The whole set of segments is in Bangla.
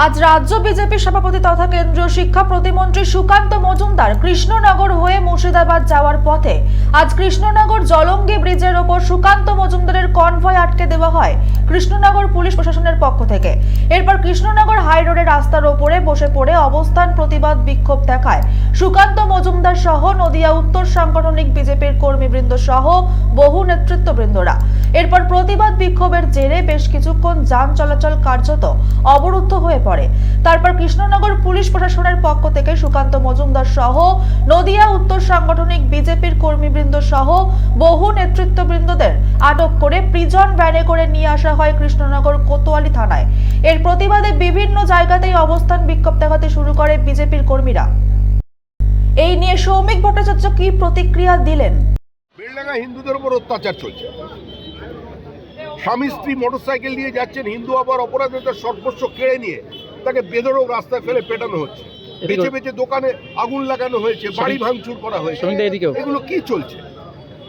আজ রাজ্য বিজেপি সভাপতি তথা কেন্দ্রীয় শিক্ষা প্রতিমন্ত্রী সুকান্ত মজুমদার কৃষ্ণনগর হয়ে মুর্শিদাবাদ যাওয়ার পথে। আজ কৃষ্ণনগর জলঙ্গি ব্রিজের ওপর সুকান্ত মজুমদারের কনভয় আটকে দেওয়া হয় কৃষ্ণনগর পুলিশ প্রশাসনের পক্ষ থেকে। এরপর কৃষ্ণনগর হাই রোডের রাস্তার ওপরে বসে পড়ে অবস্থান প্রতিবাদ বিক্ষোভ দেখায়। সুকান্ত মজুমদার সহ নদিয়া উত্তর সাংগঠনিক বিজেপির কর্মীবৃন্দ সহ বহু নেতৃত্ববৃন্দরা। এরপর প্রতিবাদ বিক্ষোভের জেরে বেশ কিছুক্ষণ যান চলাচল কার্যত অবরুদ্ধ হয়ে পড়ে। তারপর কৃষ্ণনগর পুলিশ প্রশাসনের পক্ষ থেকে সুকান্ত মজুমদার সহ নদিয়া উত্তর সাংগঠনিক বিজেপির কর্মীবৃন্দ সহ বহু নেতৃত্ববৃন্দদের আটক করে প্রিজন ভ্যানে করে নিয়ে আসা হয় কৃষ্ণনগর কোতোয়ালি থানায়। এর প্রতিবাদে বিভিন্ন জায়গাতেই অবস্থান বিক্ষোভ দেখাতে শুরু করে বিজেপির কর্মীরা। এই নিয়ে সৌমিক ভট্টাচার্য কি প্রতিক্রিয়া দিলেন? বেলডাঙ্গা হিন্দুদের উপর অত্যাচার চলছে। স্বামী স্ত্রী মোটরসাইকেল নিয়ে যাচ্ছেন হিন্দু আবার অপরাধীদের সর্বস্ব কেড়ে নিয়ে তাকে বেদরক রাস্তায় ফেলে পেটানো হচ্ছে। বেছে বেছে দোকানে আগুন লাগানো হয়েছে বাড়ি ভাঙচুর করা হয়েছে। এগুলো কি চলছে?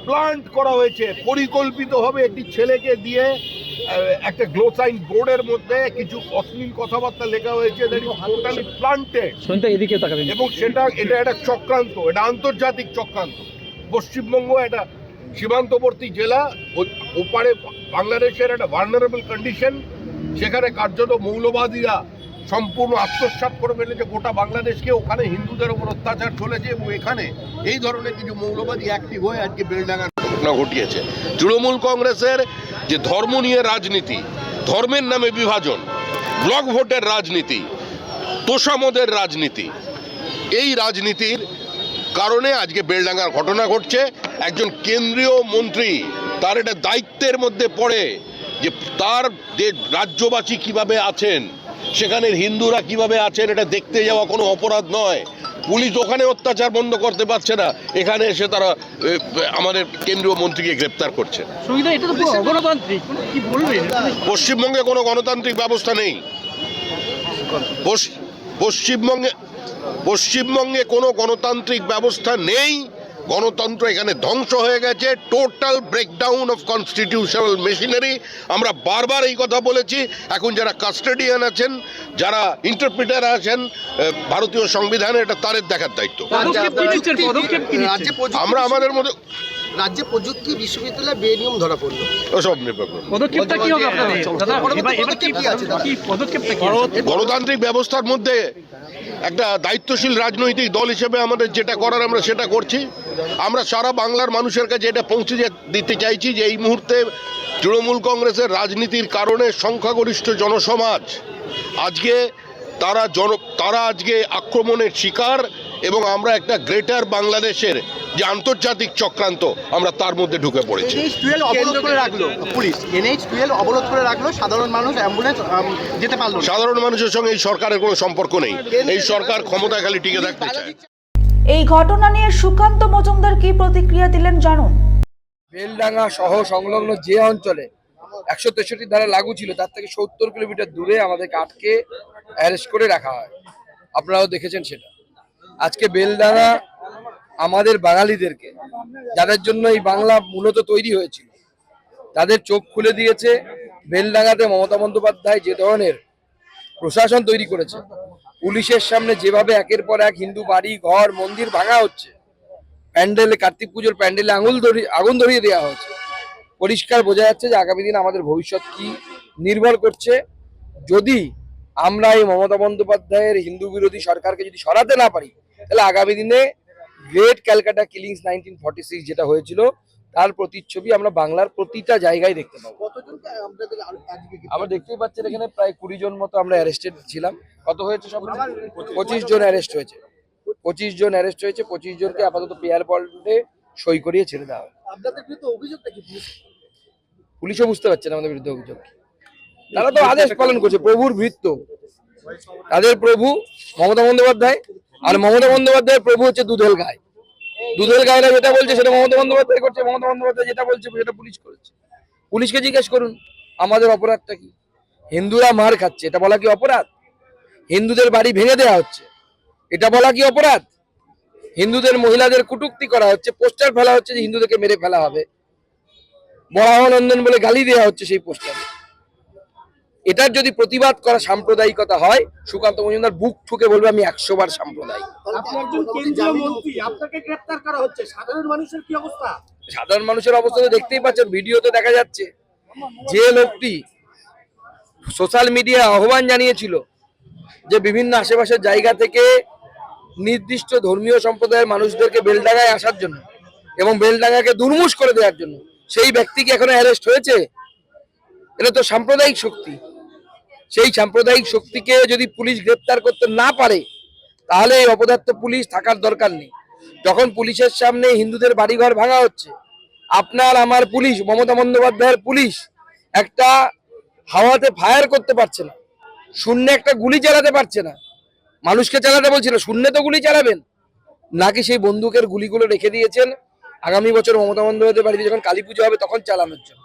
প্লান্ট করা হয়েছে পরিকল্পিতভাবে একটি ছেলেকে দিয়ে একটা গ্লোসাইন বোর্ডের মধ্যে কিছু অশ্লীল কথাবার্তা লেখা হয়েছে প্লান্টেড এদিকে এবং সেটা এটা একটা চক্রান্ত এটা আন্তর্জাতিক চক্রান্ত। পশ্চিমবঙ্গ একটা সীমান্তবর্তী জেলা ওপারে বাংলাদেশের একটা ভার্নারেবল কন্ডিশন সেখানে কার্যত মৌলবাদীরা সম্পূর্ণ আত্মসাৎ করে ফেলেছে। গোটা বাংলাদেশকে ওখানে হিন্দুদের ওপর অত্যাচার চলেছে এবং এখানে এই ধরনের কিছু মৌলবাদী অ্যাক্টিভ হয়ে আজকে বেলডাঙ্গা ঘটনা ঘটিয়েছে। তৃণমূল কংগ্রেসের যে ধর্ম নিয়ে রাজনীতি, ধর্মের নামে বিভাজন, ব্লক ভোটের রাজনীতি, তোষামদের রাজনীতি, এই রাজনীতির কারণে আজকে বেলডাঙ্গার ঘটনা ঘটছে। একজন কেন্দ্রীয় মন্ত্রী তার এটা দায়িত্বের মধ্যে পড়ে যে তার যে রাজ্যবাসী কীভাবে আছেন সেখানের হিন্দুরা কীভাবে আছেন এটা দেখতে যাওয়া কোনো অপরাধ নয়। পুলিশ ওখানে অত্যাচার বন্ধ করতে পারছে না এখানে এসে তারা আমাদের কেন্দ্রীয় মন্ত্রীকে গ্রেপ্তার করছে। পশ্চিমবঙ্গে কোনো গণতান্ত্রিক ব্যবস্থা নেই। পশ্চিমবঙ্গে পশ্চিমবঙ্গে কোনো গণতান্ত্রিক ব্যবস্থা নেই। গণতন্ত্র এখানে ধ্বংস হয়ে গেছে। Total breakdown of constitutional machinery আমরা বারবার এই কথা বলেছি। এখন যারা কাস্টাডিয়ান আছেন যারা ইন্টারপ্রিটার আছেন ভারতীয় সংবিধানে এটা তাদের দেখার দায়িত্ব। আমরা আমাদের মধ্যে রাজ্যে প্রযুক্তি বিশ্ববিদ্যালয়ে বেনিয়ম ধরা পড়ল। ওসব পদক্ষেপটা কি হবে আপনাদের? গণতান্ত্রিক ব্যবস্থার মধ্যে একটা দায়িত্বশীল রাজনৈতিক দল হিসেবে আমাদের যেটা করার আমরা সেটা করছি। আমরা সারা বাংলার মানুষের কাছে এটা পৌঁছে দিতে চাইছি যে এই মুহূর্তে তৃণমূল কংগ্রেসের রাজনীতির কারণে সংখ্যাগরিষ্ঠ জনসমাজ আজকে তারা জন তারা আজকে আক্রমণের শিকার এবং আমরা একটা গ্রেটার বাংলাদেশের যে আন্তর্জাতিক চক্রান্ত আমরা তার মধ্যে ঢুকে পড়েছি। এনএইচ টুয়েলভ অবরোধ করে রাখল পুলিশ। অবরোধ করে রাখল সাধারণ মানুষ অ্যাম্বুলেন্স যেতে পারল সাধারণ মানুষের সঙ্গে এই সরকারের কোনো সম্পর্ক নেই। এই সরকার ক্ষমতা খালি টিকে থাকতে চায়। এই ঘটনা নিয়ে সুকান্ত মজুমদার কি প্রতিক্রিয়া দিলেন জানুন। বেলডাঙ্গা সহ সংলগ্ন যে অঞ্চলে একশো তেষট্টি ধারা লাগু ছিল তার থেকে সত্তর কিলোমিটার দূরে আমাদেরকে আটকে অ্যারেস্ট করে রাখা হয়। আপনারাও দেখেছেন সেটা। আজকে বেলডাঙ্গা আমাদের বাঙালিদেরকে, যাদের জন্য এই বাংলা মূলত তৈরি হয়েছিল। তাদের চোখ খুলে দিয়েছে বেলডাঙ্গাতে মমতা বন্দ্যোপাধ্যায় যে ধরনের প্রশাসন তৈরি করেছে। পুলিশের সামনে যেভাবে একের পর এক হিন্দু বাড়ি, ঘর, মন্দির ভাঙা হচ্ছে, প্যান্ডেলে, কার্তিক পুজোর প্যান্ডেলে আঙুল ধরিয়ে আগুন ধরিয়ে দেওয়া হচ্ছে। পরিষ্কার বোঝা যাচ্ছে যে আগামী দিন আমাদের ভবিষ্যৎ কি নির্ভর করছে। যদি আমরা এই মমতা বন্দ্যোপাধ্যায়ের হিন্দু বিরোধী সরকারকে যদি সরাতে না পারি তাহলে আগামী দিনে great Calcutta killings nineteen forty six যেটা হয়েছিল তার প্রতিচ্ছবি আমরা বাংলার প্রতিটা জায়গায় দেখতে পাবো। আমরা দেখতেই পাচ্ছেন এখানে প্রায় কুড়ি জন মতো আমরা অ্যারেস্টেড ছিলাম। কত হয়েছে সব পঁচিশ জন। অ্যারেস্ট হয়েছে। পঁচিশ জন অ্যারেস্ট হয়েছে পঁচিশ জনকে আপাতত পেয়ার বল্টে সই করিয়ে ছেড়ে দেওয়া হয়। পুলিশও বুঝতে পারছে না আমাদের বিরুদ্ধে অভিযোগ। তারা তো আদেশ পালন করছে প্রভুর ভৃত্য। তাদের প্রভু মমতা বন্দ্যোপাধ্যায় আর মমতা বন্দ্যোপাধ্যায়ের প্রভু হচ্ছে দুধেল গায়ে দুধেল গায়েরা যেটা বলছে সেটা মমতা বন্দ্যোপাধ্যায় করছে, মমতা বন্দ্যোপাধ্যায় যেটা বলছে সেটা পুলিশ করেছে। পুলিশকে জিজ্ঞেস করুন, আমাদের অপরাধটা কি? হিন্দুরা মার খাচ্ছে, এটা বলা কি অপরাধ? হিন্দুদের বাড়ি ভেঙে দেওয়া হচ্ছে, এটা বলা কি অপরাধ? হিন্দুদের মহিলাদের কুটুক্তি করা হচ্ছে, পোস্টার ফেলা হচ্ছে যে হিন্দুদেরকে মেরে ফেলা হবে। বরাহনন্দন বলে গালি দেওয়া হচ্ছে সেই পোস্টারে। এটার যদি প্রতিবাদ করা সাম্প্রদায়িকতা হয় সুকান্ত মজুমদার বুক ঠুকে বলবে আমি একশো বার সাম্প্রদায়িক। আপনি একজন কেন্দ্রীয় মন্ত্রী আপনাকে গ্রেপ্তার করা হচ্ছে। সাধারণ মানুষের অবস্থা? সাধারণ মানুষের অবস্থা তো দেখতেই পাচ্ছেন ভিডিওতে দেখা যাচ্ছে। যে লোকটি সোশ্যাল মিডিয়া আহ্বান জানিয়েছিল যে বিভিন্ন আশেপাশের জায়গা থেকে নির্দিষ্ট ধর্মীয় সম্প্রদায়ের মানুষদেরকে বেলডাঙ্গায় আসার জন্য এবং বেলডাঙ্গাকে দুর্মুষ করে দেওয়ার জন্য সেই ব্যক্তি কি এখনও অ্যারেস্ট হয়েছে? এটা তো সাম্প্রদায়িক শক্তি। সেই সাম্প্রদায়িক শক্তিকে যদি পুলিশ গ্রেপ্তার করতে না পারে, তাহলে এই অপদার্থ পুলিশ থাকার দরকার নেই। যখন পুলিশের সামনে হিন্দুদের বাড়িঘর ভাঙা হচ্ছে, আপনার আমার পুলিশ, মমতা বন্দ্যোপাধ্যায়ের পুলিশ একটা হাওয়াতে ফায়ার করতে পারছে না, শূন্যে একটা গুলি চালাতে পারছে না। মানুষকে চালাতে বলছিল, শূন্যে তো গুলি চালাবেন। নাকি সেই বন্দুকের গুলিগুলো রেখে দিয়েছেন? আগামী বছর মমতা বন্দ্যোপাধ্যায়ের বাড়িতে যখন কালী পুজো হবে, তখন চালানোর জন্য।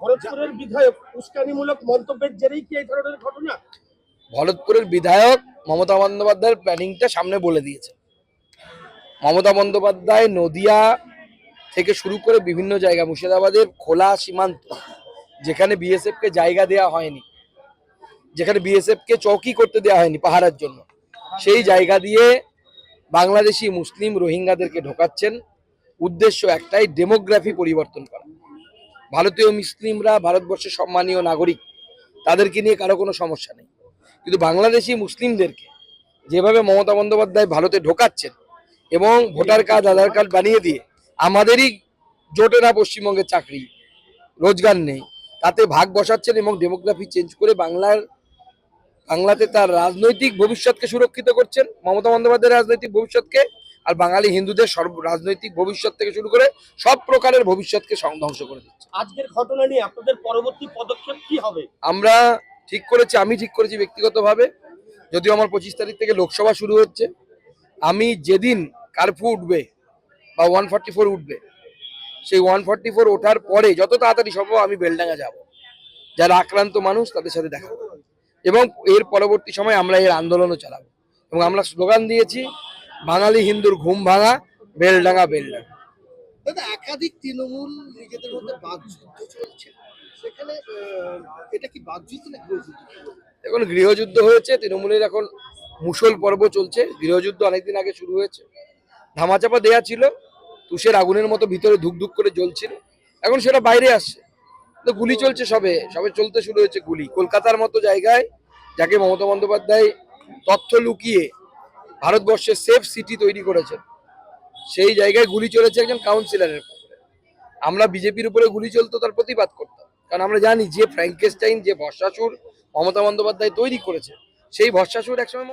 খড়গপুরের বিধায়ক উস্কানিমূলক মন্তব্যের জেরেই কি এই ধরনের ঘটনা? ভরতপুরের বিধায়ক মমতা বন্দ্যোপাধ্যায়ের প্ল্যানিংটা সামনে বলে দিয়েছে মমতা বন্দ্যোপাধ্যায় নদিয়া থেকে শুরু করে বিভিন্ন জায়গা, মুর্শিদাবাদের খোলা সীমান্ত, যেখানে বিএসএফ কে জায়গা দেওয়া হয়নি, যেখানে বিএসএফ কে চৌকি করতে দেওয়া হয়নি পাহারার জন্য, সেই জায়গা দিয়ে বাংলাদেশি মুসলিম রোহিঙ্গাদেরকে ঢোকাচ্ছেন। উদ্দেশ্য একটাই ডেমোগ্রাফি পরিবর্তন করা। ভারতীয় মুসলিমরা ভারতবর্ষের সম্মানীয় নাগরিক, তাদেরকে নিয়ে কারও কোনো সমস্যা নেই। কিন্তু বাংলাদেশি মুসলিমদেরকে যেভাবে মমতা বন্দ্যোপাধ্যায় ভারতে ঢোকাচ্ছেন এবং ভোটার কার্ড, আধার কার্ড বানিয়ে দিয়ে আমাদেরই জোটে না পশ্চিমবঙ্গের চাকরি, রোজগার নেই, তাতে ভাগ বসাচ্ছেন এবং ডেমোগ্রাফি চেঞ্জ করে বাংলার, বাংলাতে তার রাজনৈতিক ভবিষ্যৎকে সুরক্ষিত করছেন। মমতা বন্দ্যোপাধ্যায়ের রাজনৈতিক ভবিষ্যৎকে আর বাঙালি হিন্দুদের সর্ব রাজনৈতিক ভবিষ্যৎ থেকে শুরু করে সব প্রকারের ভবিষ্যৎকে সং- ধ্বংস করে দিচ্ছে। আজকের ঘটনা নিয়ে আপনাদের পরবর্তী পদক্ষেপ কি হবে? আমরা ঠিক করেছি আমি ঠিক করেছি ব্যক্তিগতভাবে। যদিও আমার পঁচিশ তারিখ থেকে লোকসভা শুরু হচ্ছে। আমি যেদিন কারফিউ উঠবে বা ওয়ান ফর্টি ফোর উঠবে সেই ওয়ান ফর্টি ফোর ওঠার পরে যত তাড়াতাড়ি সম্ভব আমি বেলডাঙ্গা যাব। যারা আক্রান্ত মানুষ তাদের সাথে দেখা। এবং এর পরবর্তী সময় আমরা এর আন্দোলনও চালাবো। এবং আমরা স্লোগান দিয়েছি বাঙালি হিন্দুর ঘুম ভাঙা বেলডাঙ্গা বেলডাঙ্গা। দাদা একাধিক তৃণমূল নিজেদের মধ্যে বাকযুদ্ধ চলছে। সেখানে এটা কি বাকযুদ্ধ না গৃহযুদ্ধ? এখন গৃহযুদ্ধ হয়েছে তৃণমূলের এখন মুসল পর্ব চলছে। গৃহযুদ্ধ অনেকদিন আগে শুরু হয়েছে। ধামাচাপা দেয়া ছিল তুষের আগুনের মতো ভিতরে ধুকধুক করে জ্বলছিল। এখন সেটা বাইরে আসছে। তো গুলি চলছে সবে সবে চলতে শুরু হয়েছে গুলি। কলকাতার মতো জায়গায় যাকে মমতা বন্দ্যোপাধ্যায় তথ্য লুকিয়ে ভারতবর্ষের সেফ সিটি তৈরি করেছেন সেই জায়গায় গুলি চলেছে একজন কাউন্সিলরের। আমরা বিজেপির উপরে গুলি চলতো, তার প্রতিবাদ করতাম। কারণ আমরা জানি যে ফ্র্যাঙ্কেস্টাইন যে ভরসাসুর মমতা বন্দ্যোপাধ্যায় তৈরি করেছে, সেই ভরসাসুর একসময়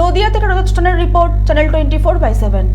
নদিয়া থেকে Rajat report channel twenty four by seven